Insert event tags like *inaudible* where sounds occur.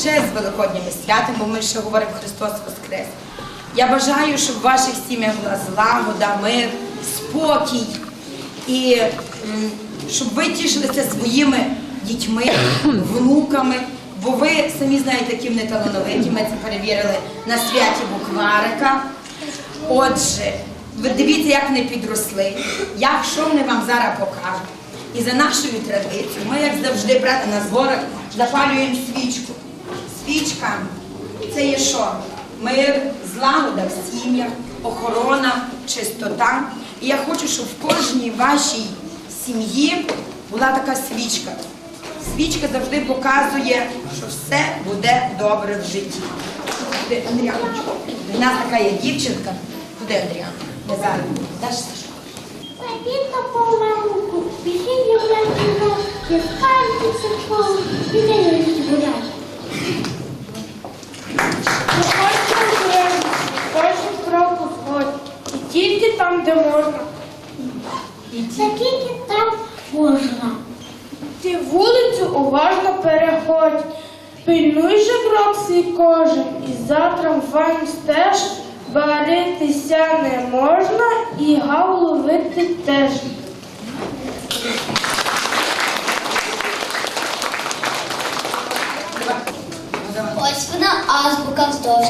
ще з Великодніми святами, бо ми ще говоримо Христос Воскрес. Я бажаю, щоб в ваших сім'ях була злагода, мир, спокій і щоб ви тішилися своїми дітьми, *coughs* внуками, бо ви самі знаєте, які вони талановиті. Ми це перевірили на святі букварика. Отже, ви дивіться, як вони підросли, як що вони вам зараз покажуть. І за нашою традицією, ми, як завжди, брати на зборах, запалюємо свічку. Свічка це є що? Мир, злагода в сім'ях, охорона, чистота. І я хочу, щоб в кожній вашій сім'ї була така свічка. Свічка завжди показує, що все буде добре в житті. Куди, Андріаночко? У нас така є дівчинка. Куди Андріан? Зараз. Даш Сашко? Помаленьку, біжить являється, не скажеться школу, дітей розбирає. Кожен крок у сході. І тільки там, де можна. Такий там можна. Ти вулицю уважно переходь. Пильнуй же крок свій кожен, і за трамваєм стеж баритися не можна, і гав ловити теж. Ось вона азбука вздовж